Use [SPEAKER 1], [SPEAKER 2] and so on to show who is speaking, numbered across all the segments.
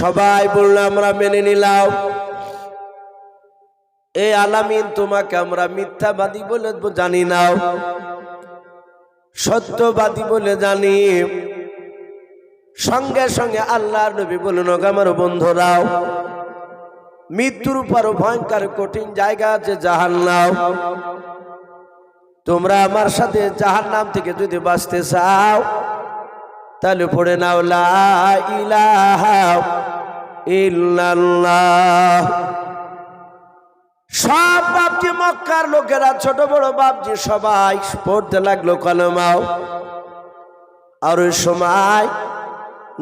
[SPEAKER 1] সবাই বলল, আমরা মেনে নিলাম। এই আলামিন, তোমাকে আমরা মিথ্যাবাদী বলে জানি নাও সত্যবাদী বলে জানি। সঙ্গে সঙ্গে আল্লাহর নবী বলুন আমার বন্ধুরাও মৃত্যুর উপর ভয়ঙ্কর কঠিন জায়গা আছে জাহান নাও তোমরা আমার সাথে জাহান নাম থেকে যদি বাঁচতে চাও তাহলে পড়ে নাও, লা সব বাপজি মক্কার লোকেরা, ছোট বড় বাপজি সবাই পড়তে লাগল কলমাও। আর ওই সময়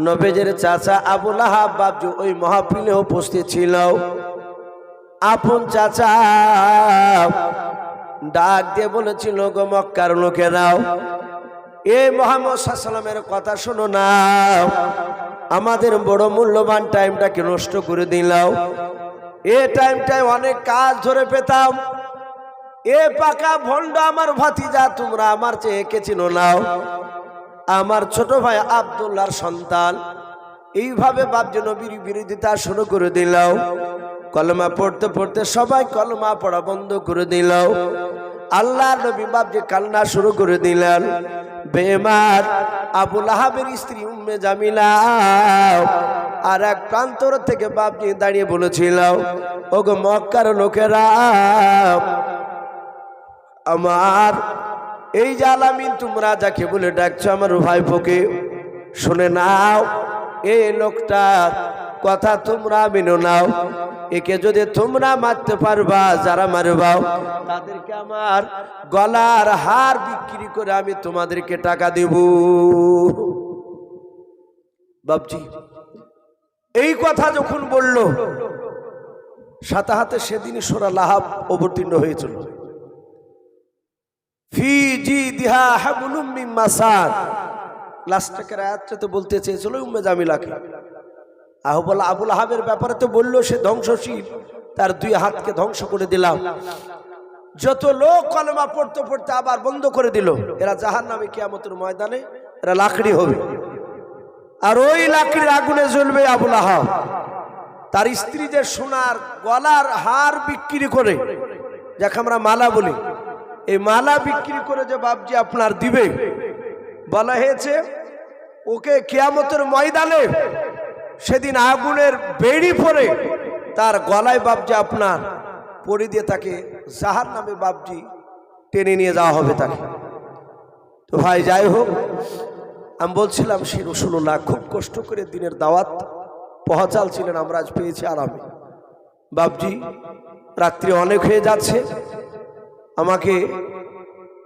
[SPEAKER 1] নবেজের চাচা আবুল আহাব বাপজি ওই মহাপিলে উপস্থিত ছিল। আপন চাচা ডাক দিয়ে বলেছিল, গো মক্কার লোকেরাও এই মোহাম্মদ সাল্লামের কথা শোনো না। আমাদের বড় মূল্যবান টাইমটাকে নষ্ট করে দিলাও এ টাইমটায় অনেক কাজ ধরে পেতাম। এ পাকা ভণ্ড আমার ভাতিজা, তোমরা আমার চেয়ে একে চিনো নাও আমার ছোট ভাই আবদুল্লার সন্তান। এইভাবে বাপজি নবীর বিরোধিতা শুরু করে দিলাও কলমা পড়তে পড়তে সবাই কলমা পড়া বন্ধ করে দিল আল্লাহ নবী বাপজি কান্না শুরু করে দিলেন, বেমার আবুল আহাবের স্ত্রী উম্মে জামিলা, আর এক প্রান্তর থেকে বাপ বাপজি দাঁড়িয়ে বলেছিল, ওগো মক্কার লোকেরা, আমার এই যে আলামিন তোমরা যাকে বলে ডাকছো আমার ভাইপোকে শুনে নাও, এই লোকটার কথা তোমরা মেনো নাও। একে যদি তোমরা মারতে পারবা, যারা মারবাও তাদেরকে আমার গলার হার বিক্রি করে আমি তোমাদেরকে টাকা দেব। বাবজি এই কথা যখন বলল, সাথে হাতে সেদিনই সোরা লাহাব অবতীর্ণ হয়েছিল। ফি জি তো বলতে চেয়েছিল, উম্মে জামিলাকে। আহবল আবুল আহাবের ব্যাপারে তো বলল সে ধ্বংসশীল। তার দুই হাতকে ধ্বংস করে দিলাম। যত লোক কলমা পড়তে পড়তে আবার বন্ধ করে দিল, এরা জাহান নামে কিয়ামতের ময়দানে এরা লাকড়ি হবে। আর ওই লাকড়ির আগুনে জ্বলবে আবুল আহাব। তার স্ত্রী যে সোনার গলার হার বিক্রি করে, যাকে আমরা মালা বলি। এই মালা বিক্রি করে যে বাবজি আপনার দিবে, বলা হয়েছে, ওকে কেয়ামতের ময়দানে সেদিন আগুনের বেড়ি পরে তার গলায় বাবজি আপনার পরি দিয়ে তাকে জাহার নামে বাবজি টেনে নিয়ে যাওয়া হবে তাকে। তো ভাই, যাই হোক, আমি বলছিলাম, সে রসুল্লাহ খুব কষ্ট করে দিনের দাওয়াত পহচাল ছিলেন আমরা আজ পেয়েছি আরামে। বাবজি রাত্রি অনেক হয়ে যাচ্ছে। আমাকে,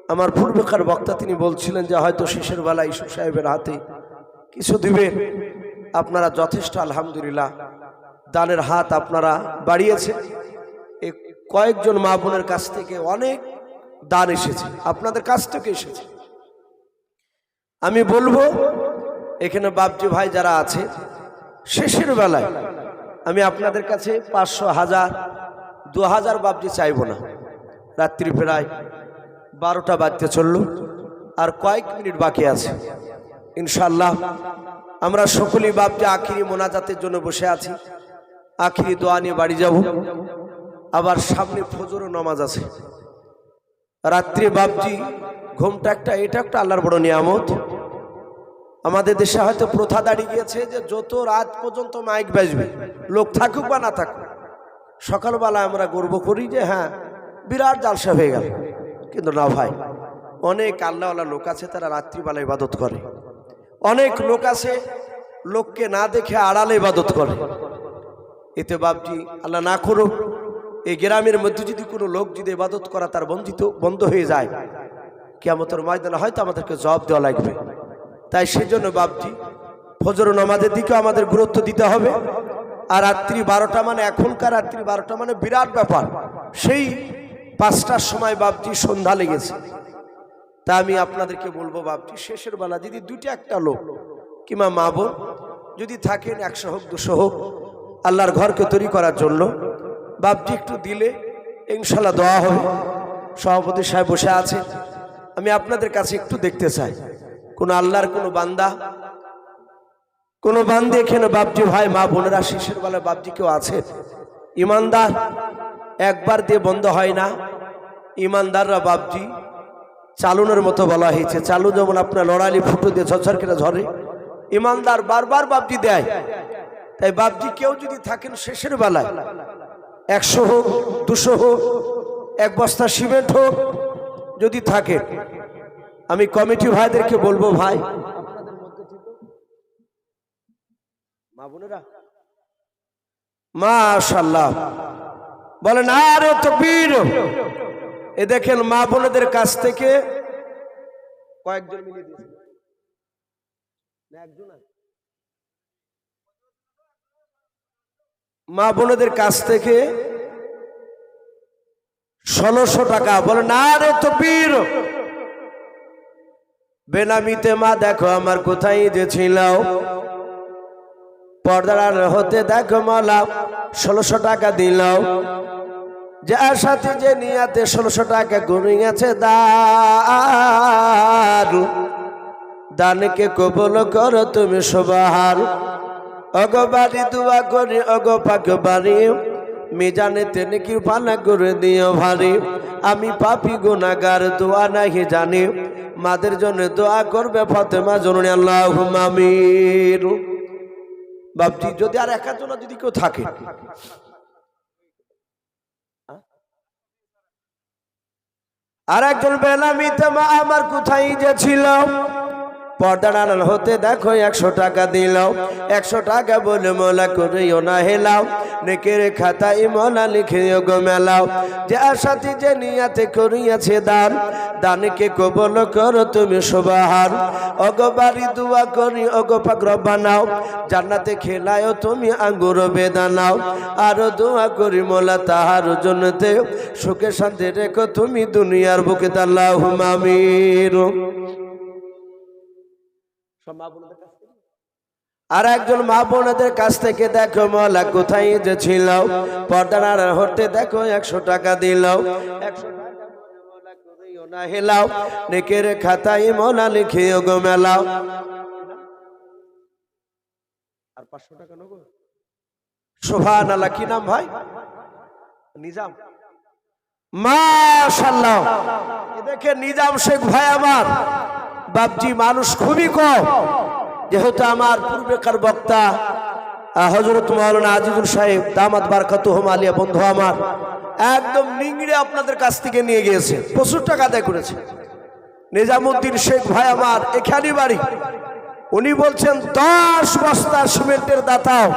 [SPEAKER 1] আমার পূর্বকার বক্তা তিনি বলছিলেন যে হয়তো শেষের বেলা ইসু সাহেবের হাতে কিছু দিবেন। আপনারা যথেষ্ট, আলহামদুলিল্লাহ। দানের হাত আপনারা বাড়িয়েছে। এ কয়েকজন মা বোনের কাছ থেকে অনেক দান এসেছে। আপনাদের কাছ থেকে এসেছে। আমি বলব, এখানে বাপজি ভাই যারা আছে, শেষের বেলায় আমি আপনাদের কাছে পাঁচশো হাজার, দু হাজার বাপজি চাইব না। রাত্রি প্রায় বারোটা বাজতে চলল, আর কয়েক মিনিট বাকি আছে। ইনশাল্লাহ আমরা সকলেই বাপজি আখিরি মোনাজাতের জন্য বসে আছি। আখিরি দোয়া নিয়ে বাড়ি যাব। আবার সামনে ফজর নামাজ আছে। রাত্রি বাপজি ঘুমটা একটা, এটা একটা আল্লাহর বড় নিয়ামত। আমাদের দেশে হয়তো প্রথা দাঁড়িয়ে গিয়েছে যে যত রাত পর্যন্ত মাইক বাজবে, লোক থাকুক বা না থাকুক সকালবেলা আমরা গর্ব করি যে হ্যাঁ বিরাট জালসা হয়ে গেল। কিন্তু না ভাই, অনেক আল্লাহওয়ালা লোক আছে তারা রাত্রিবেলা ইবাদত করে। অনেক লোক আছে, লোককে না দেখে আড়ালে ইবাদত করে। এতে বাপজি, আল্লাহ না করুক, এই গ্রামের মধ্যে যদি কোনো লোক যদি ইবাদত করা তার বঞ্চিত বন্ধ হয়ে যায় কেমতের ময়দানে হয়তো আমাদেরকে জবাব দেওয়া লাগবে। তাই সেজন্য বাপজি, ফজর নামাজের দিকেও আমাদের গুরুত্ব দিতে হবে। আর রাত্রি বারোটা মানে এখনকার রাত্রি বারোটা মানে বিরাট ব্যাপার। সেই পাঁচটার সময় বাপজি সন্ধ্যা লেগেছে। তা আমি আপনাদেরকে বলব বাপজি, শেষের বেলা, যদি দুইটা একটা লোক কিংবা মা বোন যদি থাকেন, একশো হোক, দুশো হোক, আল্লাহর ঘরকে তৈরি করার জন্য বাপটি একটু দিলে ইনশাল্লাহ দেওয়া হবে। সভাপতি সাহেব বসে আছে। আমি আপনাদের কাছে একটু দেখতে চাই। কোনো আল্লাহর কোনো বান্দা? কোনো বান্ধে এখানে বাপজি ভাই, মা বোনেরা শিশের বেলা বাপজি কেউ আছে? ইমানদার? একবার দিয়ে বন্ধ হয় না। ইমানদাররা বাপজি চালুনের মতো বলা হয়েছে। চালু যেমন আপনার লড়ালি ফুটো দিয়ে করে ঝরে, ইমানদার বারবার বাপজি দেয়। তাই বাপজি কেউ যদি থাকেন শেষের বেলায়, একশো হোক, দুশো হোক, এক বস্তা সিমেন্ট হোক, যদি থাকে, আমি কমিটি ভাইদেরকে বলব, ভাই, মা বলেন, আরে তো বীর এ দেখেন মা বোনদের কাছ থেকে কয়েকজন মিলিয়ে মা বোনদের কাছ থেকে ষোলোশো টাকা। বলে, না রে তো বীর বেনামিতে মা, দেখো আমার কোথায় যে পর্দার হতে দেখো মালা, ষোলোশো টাকা দিল যার সাথে যে নিয়াতে ষোলোশো টাকা গড়িয়েছে দার দানকে কবল করো তুমি সবাহার অগবাড়ি দুয়া করি অগ পাক বাড়ি মিজানে তেনে কি পানা করে দিও ভারী। আমি পাপি গুনাগার দোয়া নাহি জানি। মাদের জন্য দোয়া করবে ফতেমা জননী আল্লাহ মামির বাপজি, যদি আর একাজন যদি কেউ থাকে আর একজন বেলামিতে মা আমার কোথায় যে ছিল আড়াল হতে দেখো একশো টাকা দিল। একশো টাকা বলে মোলা করিও না হেলাও। নেকের খাতায় মোলা লিখে গো মেলাও। যে সাথে যে নিয়াতে করিয়াছে দান, দানকে কবল করো তুমি সবাহার। অগবাড়ি দুয়া করি অগ পাগ্র বানাও। জান্নাতে খেলায়ও তুমি আঙ্গুর বেদানাও। আরও দোয়া করি মোলা তাহার জন্যতে। সুখে শান্তি রেখো তুমি দুনিয়ার বুকে তাল্লাহ মামির আর একজন মা বোনদের কাছ থেকে দেখো মলা কোথায় যে ছিল? পর্দার আড়াল হতে দেখো একশো টাকা দিল। একশো না হেলাও। নেকের খাতায় মোলা লিখিও গো মেলাও। আর পাঁচশো টাকা নেব? শোভান আল্লাহ কি নাম ভাই? নিজাম। মাশাল্লাহ দেখে নিজাম শেখ ভাই আমার। বাপজি মানুষ খুবই কম। যেহেতু আমার পূর্বেকার বক্তা হজরত মৌলানা আজিজুল সাহেব, দামাত বারকাত আলিয়া, বন্ধু আমার, একদম নিংড়ে আপনাদের কাছ থেকে নিয়ে গিয়েছে। প্রচুর টাকা আদায় করেছে। নিজামুদ্দিন শেখ ভাই আমার এখানে বাড়ি। উনি বলছেন, দশ বস্তা সিমেন্টের দাতাও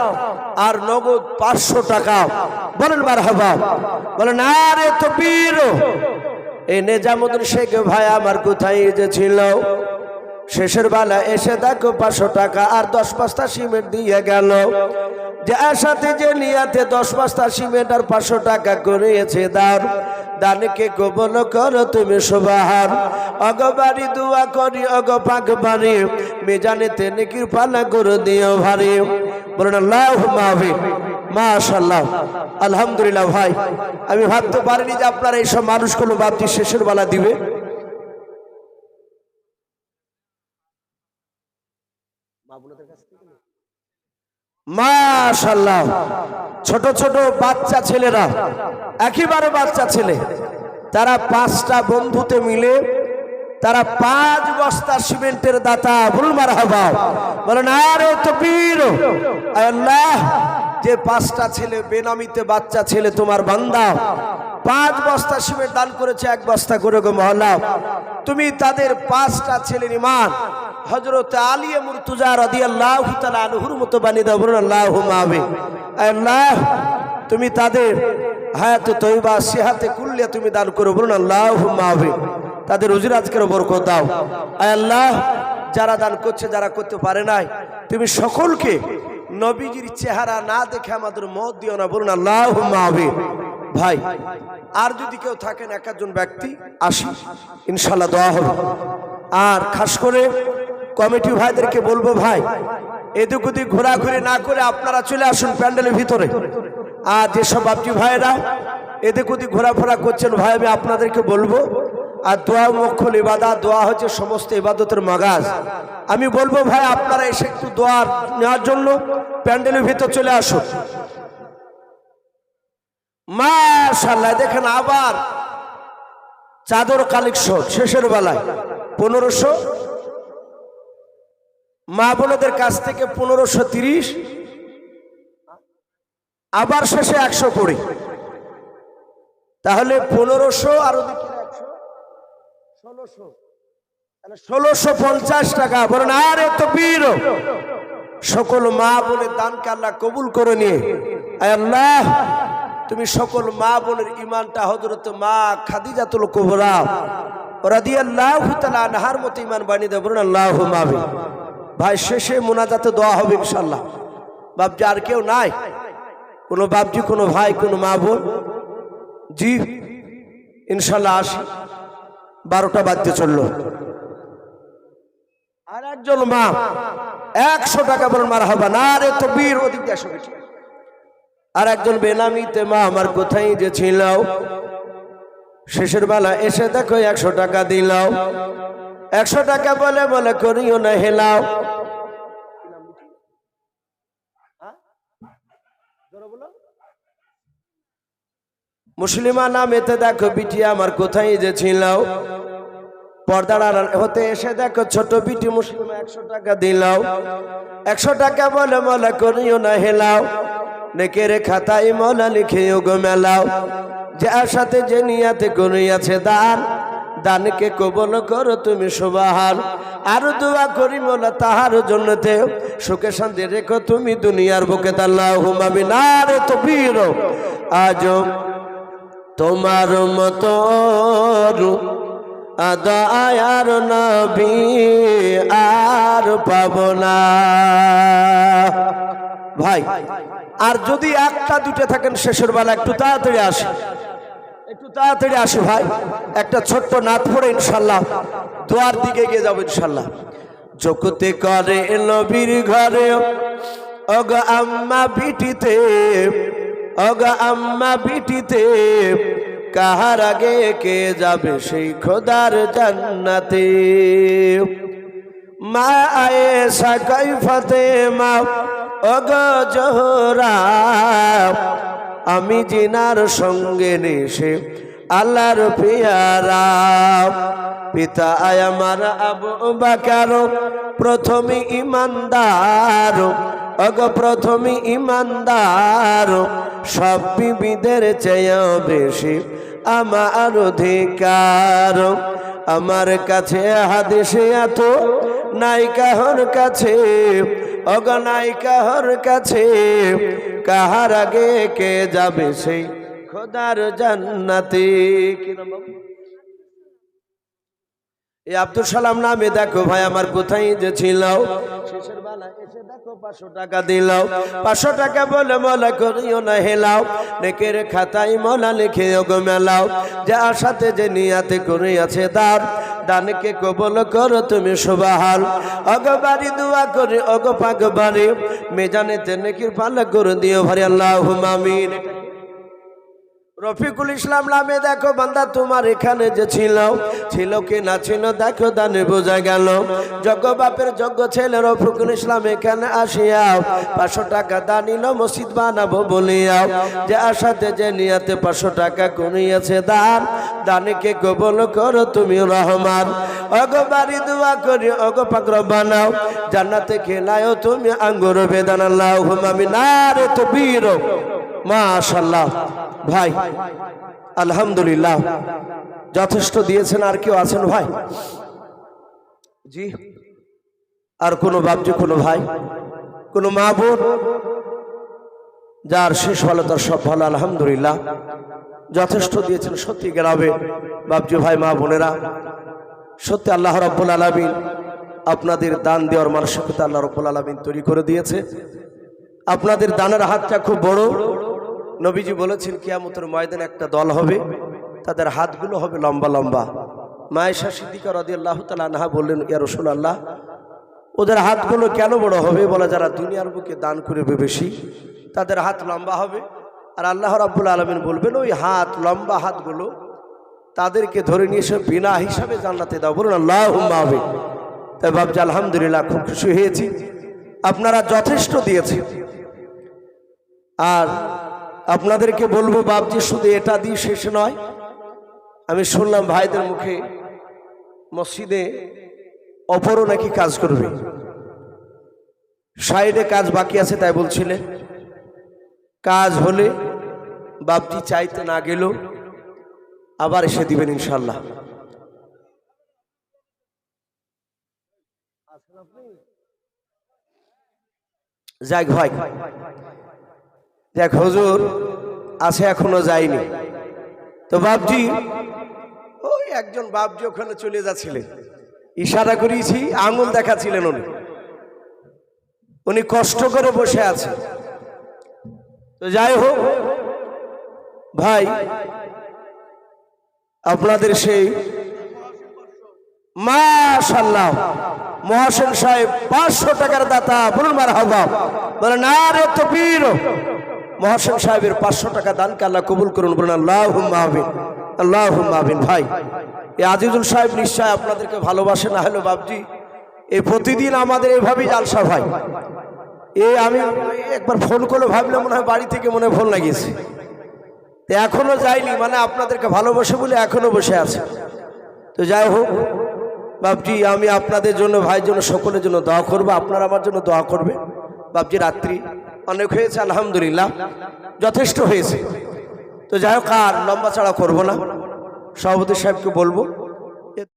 [SPEAKER 1] আর নগদ পাঁচশো টাকা বলেন বার হবা বলেন, আরে তো বীর এই নেজামুদ্দিন শেখ ভাই আমার কোথায় যে ছিল? শেষের বেলা এসে দেখো পাঁচশো টাকা আর দশ পাঁচটা সিমেন্ট দিয়ে গেল। যে সাথে যে নিয়াতে দশ পাঁচটা সিমেন্ট আর পাঁচশো টাকা করেছে দান। দানকে কবল করো তুমি সুবাহার অগবাড়ি দুয়া করি, অগ পাক বাড়ি। মেজানে তেনে কৃপানা করে দিও ভারী। বলেন আল্লাহ মাহবি মাশাল্লাহ আলহামদুলিল্লাহ ভাই, আমি ভাবতে পারিনি যে আপনারা এইসব মানুষগুলো ভাবছি শেষের বেলা দিবে। মাশাল্লাহ ছোট ছোট বাচ্চা ছেলেরা, একেবারে বাচ্চা ছেলে, তারা পাঁচটা বন্ধুতে মিলে, তারা পাঁচ বস্তা সিমেন্টের দাতা বলুন মার হবা বলেন, আরে তো বীর আল্লাহ যে পাঁচটা ছেলে, বেনামিতে বাচ্চা ছেলে তোমার বান্দা। পাঁচ বস্তা সিমেন্ট দান করেছে, এক বস্তা করে গো মহল্লা। তুমি তাদের পাঁচটা ছেলের ইমান হজরত আলিয়ে মুরতুজা রাদিয়াল্লাহু তাআলা আনহুর মতো বানিয়ে বলুন আল্লাহু মাবে আল্লাহ, তুমি তাদের হায়াত তৈবা সেহাতে কুল্লে তুমি দান করো, বলুন আল্লাহু মাবে তাদের রুজির আজকের বরকত দাও। আয় আল্লাহ, যারা দান করছে, যারা করতে পারে নাই, তুমি সকলকে নবীজির চেহারা না দেখে আমাদের মত দিও না, বলুন আল্লাহ ভাই, আর যদি কেউ থাকেন এক একজন ব্যক্তি, আসি ইনশাল্লাহ দেওয়া হবে। আর খাস করে কমিটি ভাইদেরকে বলব ভাই, এদিক ওদিক ঘোরাঘুরি না করে আপনারা চলে আসুন প্যান্ডেলের ভিতরে। আর যেসব আপনি ভাইরা এদিক ওদিক ঘোরাফেরা করছেন, ভাই, আমি আপনাদেরকে বলব আর দোয়া মক্ষল ইবাদত দোয়া হচ্ছে সমস্ত ইবাদতের মাগাজ। আমি বলব ভাই, আপনারা এসে একটু দোয়া নেওয়ার জন্য প্যান্ডেলের ভিতর চলে আসুন। মাশাল্লাহ দেখেন আবার চাদর কালেকশন শেষের বেলায়। পনেরোশো। মা বোনদের কাছ থেকে পনেরোশো তিরিশ। আবার শেষে একশো কুড়ি। তাহলে পনেরোশো আর ওদিকে ষোলোশো। তাহলে ষোলোশো পঞ্চাশ টাকা। বলেন, আরে তো বীর সকল মা বোনের দানকে আল্লাহ কবুল করে নিয়ে আল্লাহ, তুমি সকল মা বোনের ইমানটা হজরত মা খাদিজাতুল কোবরা ওরা দিয়ে আল্লাহ নাহার মতো ইমান বানিয়ে দেবেন আল্লাহ মাবে ভাই, শেষে মোনাজাতে দোয়া হবে ইনশাল্লাহ বাপজি, আর কেউ নাই? কোনো বাপজি, কোনো ভাই, কোনো মা বোন? জি ইনশাল্লাহ আসি। বারোটা বাজতে চলল। আর একজন মা, একশো টাকা বলেন মারা হবা না রে তো বীর ওদিক দিয়ে আর একজন বেনামিতে, মা, আমার কোথায় যে ছিল শেষের বেলা এসে দেখো একশো টাকা দিলাও। একশো টাকা বলে বলে করিও না হেলাও। মুসলিমা নামেতে দেখো, বিটি আমার কোথায় যে ছিল পর্দার হতে এসে দেখো, ছোট বিটি মুসলিমা একশো টাকা দিলাও একশো টাকা বলে মলা করিও না হেলাও। নেকের খাতায় মলা লিখে গো মেলাও। যার সাথে যে নিয়াতে করিয়াছে দান, দানকে কবল করো তুমি সুবাহান। আর দোয়া করি মোলা তাহার জন্যতে। সুখে শান্তি রেখো তুমি দুনিয়ার বুকে তাল্লাহ হুমাবি না রে তো বীর আজ তোমার মতো আদায়ার নবী আর পাব না। ভাই, আর যদি একটা দুটো থাকেন শেষের বেলা, একটু তাড়াতাড়ি আসে একটু তাড়াতাড়ি আসে ভাই, একটা ছোট্ট নাথ পড়ে ইনশাল্লাহ, দোয়ার দিকে গিয়ে যাব ইনশাল্লাহ। জগতে করে নবীর ঘরে অগ আম্মা বিটিতে অগ আম্মা বিটিতে কাহার আগে কে যাবে সেই খোদার জান্নাতে? মা আয়ে আয়েশা কৈফতে মা অগ জোহরা, আমি জিনার সঙ্গে নেশে আল্লাহর পিয়ারা। পিতা আয় আমার আবু বাকার, প্রথমে ইমানদার অগ প্রথমে ইমানদার, সব বিবিদের চেয়ে বেশি আমার অধিকার আমার কাছে হাদিসে এত নায়িকাহর কাছে অগনায়িকাহর কাছে, কাহার আগে কে যাবে সেই খোদার জান্নাতে কি নাম বাবু? এই আব্দুল সালাম নামে দেখো ভাই আমার কোথায় যে ছিল। শেষের বেলা এসে দেখো পাঁচশো টাকা দিলাও পাঁচশো টাকা বলে মলা করিও না হেলাও। নেকের খাতায় মলা লিখে গো মেলাও। যা সাথে যে নিয়াতে করিয়াছে দার দানকে কবল করো তুমি সুবাহাল অগবারি দোয়া করে অগ পাগ বাড়ি মেজানেতে নেকির পালা করে দিও ভারি আল্লাহ মামিন রফিকুল ইসলাম নামে দেখো, বান্দা, তোমার এখানে যে ছিল ছিল কি না ছিল, দেখো, দানে বোঝা গেল। যজ্ঞ বাপের যজ্ঞ ছেলে রফিকুল ইসলাম এখানে আসিয়াও পাঁচশো টাকা দানিল মসজিদ বানাবো বলিয়াও যে আশাতে, যে নিয়াতে পাঁচশো টাকা করিয়াছে দান। দানিকে কবল করো তুমি রহমান। অগ বাড়ি দোয়া করি, অগ পাকর বানাও। জান্নাতে খেলায়ও তুমি আঙ্গুর বেদান আল্লাহ হুমামি না রে তো বীর মাশাল্লাহ ভাই, আলহামদুলিল্লাহ। যথেষ্ট দিয়েছেন আর কেউ আছেন ভাই? জি, আর কোনো বাপজি, কোনো ভাই? কোনো মা বোন? যার শেষ ভালো, তার সব ভালো, আলহামদুলিল্লাহ। যথেষ্ট দিয়েছেন সত্যি গ্রামে। বাপজি ভাই, মা বোনেরা, সত্যি আল্লাহ রব্বুল আলমিন আপনাদের দান দেওয়ার মানসিকতা আল্লাহ রব্বুল আলমিন তৈরি করে দিয়েছে। আপনাদের দানের হাতটা খুব বড়। নবীজি বলেছেন, কিয়ামতের ময়দানে একটা দল হবে, তাদের হাতগুলো হবে লম্বা লম্বা। মায়েশা সিদ্দিকা রদি আল্লাহ তালা বললেন, ইয়া রসুল আল্লাহ ওদের হাতগুলো কেন বড় হবে? বলে, যারা দুনিয়ার বুকে দান করবে বেশি, তাদের হাত লম্বা হবে। আর আল্লাহ রাব্বুল আলমিন বলবেন, ওই হাত, লম্বা হাতগুলো তাদেরকে ধরে নিয়ে এসে বিনা হিসাবে জান্নাতে দাও। বলুন আল্লাহ হবে তাই বাবজি আলহামদুলিল্লাহ, খুব খুশি হয়েছি। আপনারা যথেষ্ট দিয়েছে আর আপনাদেরকে বলব বাবজি শুধু এটা দিয়ে শেষ নয়। আমি শুনলাম ভাইদের মুখে মসজিদে অপরও নাকি কাজ করবে। সাইডে কাজ বাকি আছে, তাই বলছিলেন কাজ হলে বাপজি চাইতে না গেলেও আবার এসে দিবেন ইনশাল্লাহ যাক ভাই। যাক হুজুর, আছে এখনও যায়নি। তো বাপজি, ওই একজন বাপজি ওখানে চলে যাচ্ছিলেন। ইশারা করিয়েছি, আঙুল দেখাচ্ছিলেন উনি। উনি কষ্ট করে বসে আছে। তো যাই হোক, ভাই, আপনাদের সেই মা মাশাল্লাহ মহাসেন সাহেব পাঁচশো টাকার দাতা, বলুন মার হবা বলে, না রে, তো পীর। মহাসেন সাহেবের পাঁচশো টাকা দানকে আল্লাহ কবুল করুন, বলুন আল্লাহ মাহবিন আল্লাহ মাহবিন ভাই এই আজিজুল সাহেব নিশ্চয় আপনাদেরকে ভালোবাসে, না হলো বাবজি এই প্রতিদিন আমাদের এভাবেই জালসা ভাই। এ আমি একবার ফোন করলে ভাবলে মনে হয় বাড়ি থেকে মনে ফোন লাগিয়েছি। এখনও যাইনি মানে আপনাদেরকে ভালোবাসে বলে এখনও বসে আছে। তো যাই হোক, বাপজি, আমি আপনাদের জন্য, ভাইয়ের জন্য, সকলের জন্য দোয়া করব, আপনারা আমার জন্য দোয়া করবে বাপজি, রাত্রি। অনেক হয়েছে, আলহামদুলিল্লাহ। যথেষ্ট হয়েছে। তো যাই হোক, আর লম্বা ছাড়া করব না। সভাপতি সাহেবকে বলব।